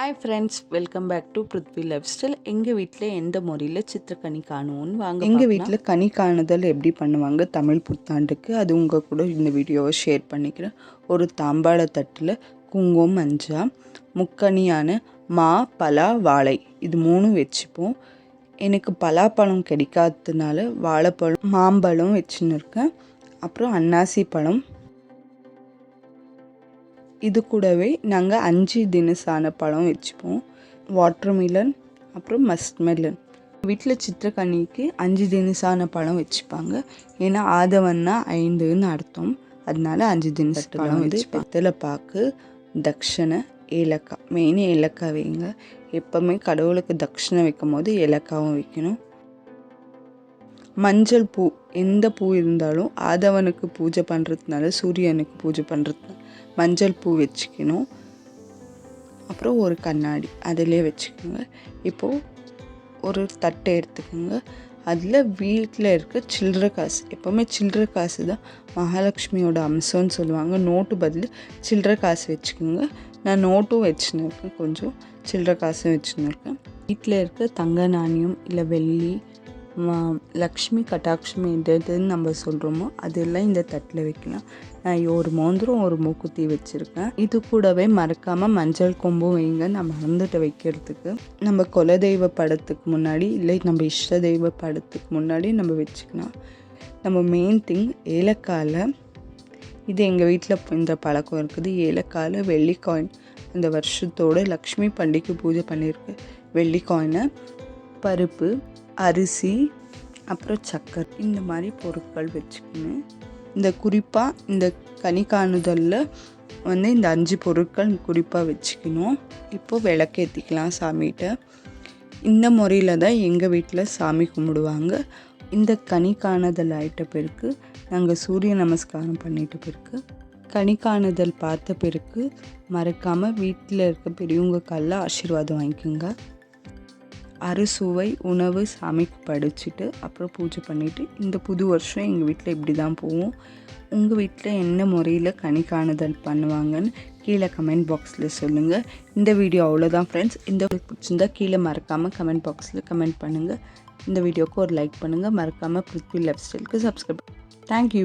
Hi friends welcome back to Prithvi life style எங்கள் வீட்டில் எந்த முறையில் சித்திரக்கனி காணுவோன்னு வாங்க எங்கள் வீட்டில் கனி காணுதல் எப்படி பண்ணுவாங்க தமிழ் புத்தாண்டுக்கு அது உங்கள் கூட இந்த வீடியோவை ஷேர் பண்ணிக்கிறேன். ஒரு தாம்பாள தட்டில் குங்குமம் மஞ்சா முக்கனியான மா பலா வாழை. இது மூணும் வச்சுப்போம். எனக்கு பலாப்பழம் கிடைக்காததுனால வாழைப்பழம் மாம்பழம் வச்சுன்னு இருக்கேன். அப்புறம் அன்னாசி பழம் இது கூடவே நாங்கள் அஞ்சு தினசான பழம் வச்சுப்போம். வாட்டர்மெலன் அப்புறம் மஸ்மெலன் வீட்டில் சித்திரக்கனிக்கு அஞ்சு தினசான பழம் வச்சுப்பாங்க. ஏன்னா ஆதவன்னா ஐந்துன்னு அர்த்தம். அதனால அஞ்சு தினசு பழம் வந்து வெத்தலை பாக்கு தக்ஷணை ஏலக்காய். மெயின் ஏலக்காய் வைங்க. எப்போவுமே கடவுளுக்கு தட்சணை வைக்கும் போது ஏலக்காவும் வைக்கணும். மஞ்சள் பூ எந்த பூ இருந்தாலும் ஆதவனுக்கு பூஜை பண்ணுறதுனால சூரியனுக்கு பூஜை பண்ணுறது மஞ்சள் பூ வச்சுக்கணும். அப்புறம் ஒரு கண்ணாடி அதிலே வச்சுக்கோங்க. இப்போது ஒரு தட்டை எடுத்துக்கோங்க. அதில் வீட்டில் இருக்க சில்லற காசு எப்போவுமே சில்லற காசு தான். மகாலட்சுமியோட அம்சம்னு சொல்லுவாங்க. நோட்டு பதில் சில்லற காசு வச்சுக்கோங்க. நான் நோட்டும் வச்சுன்னு இருக்கேன் கொஞ்சம் சில்லற காசும் வச்சுன்னு இருக்கேன் வீட்டில் இருக்க தங்க நாணயம் இல்லை வெள்ளி லக்ஷ்மி கட்டாட்சமி என்றதுன்னு நம்ம சொல்கிறோமோ அதெல்லாம் இந்த தட்டில் வைக்கலாம். நான் ஒரு மோந்திரம் ஒரு மூக்குத்தி வச்சுருக்கேன். இது கூடவே மறக்காமல் மஞ்சள் கொம்பும் வைங்க. நான் மறந்துட்டு வைக்கிறதுக்கு. நம்ம குலதெய்வ படத்துக்கு முன்னாடி இல்லை நம்ம இஷ்ட தெய்வ படத்துக்கு முன்னாடி நம்ம வச்சுக்கலாம். நம்ம மெயின் திங் ஏலக்காயில் இது எங்கள் வீட்டில் இந்த பழக்கம் இருக்குது. ஏலக்காயில் வெள்ளி காயின் அந்த வருஷத்தோட லக்ஷ்மி பண்டிகை பூஜை பண்ணியிருக்கு. வெள்ளி காயினை பருப்பு அரிசி அப்புறம் சக்கரை இந்த மாதிரி பொருட்கள் வச்சுக்கணும் இந்த குறிப்பாக இந்த கனி காணுதலில் வந்து இந்த அஞ்சு பொருட்கள் குறிப்பாக வச்சுக்கணும். இப்போது விளக்கேற்றிக்கலாம் சாமிகிட்ட. இந்த முறையில் தான் எங்கள் வீட்டில் சாமி கும்பிடுவாங்க. இந்த கனி காணுதல் ஆயிட்ட பிறகு நாங்கள் சூரிய நமஸ்காரம் பண்ணிட்ட பிறகு கனி காணுதல் பார்த்த பிறகு மறக்காமல் வீட்டில் இருக்க பெரியவங்க காலில் ஆசீர்வாதம் வாங்கிக்கோங்க. அறுசுவை உணவு சாமி படைச்சிட்டு அப்புறம் பூஜை பண்ணிவிட்டு இந்த புது வருஷம் எங்கள் வீட்டில் இப்படி தான் போவோம். உங்கள் வீட்டில் என்ன முறையில் கனி காணுதல் பண்ணுவாங்கன்னு கீழே கமெண்ட் பாக்ஸில் சொல்லுங்கள் இந்த வீடியோ அவ்வளோதான் ஃப்ரெண்ட்ஸ் இந்த பிடிச்சிருந்தால் பிடிச்சிருந்தா கீழே மறக்காமல் கமெண்ட் பாக்ஸில் கமெண்ட் பண்ணுங்கள் இந்த வீடியோவுக்கு ஒரு லைக் பண்ணுங்கள் மறக்காமல் பிருத்வி லைஃப் ஸ்டைலுக்கு சப்ஸ்கிரைப் தேங்க்யூ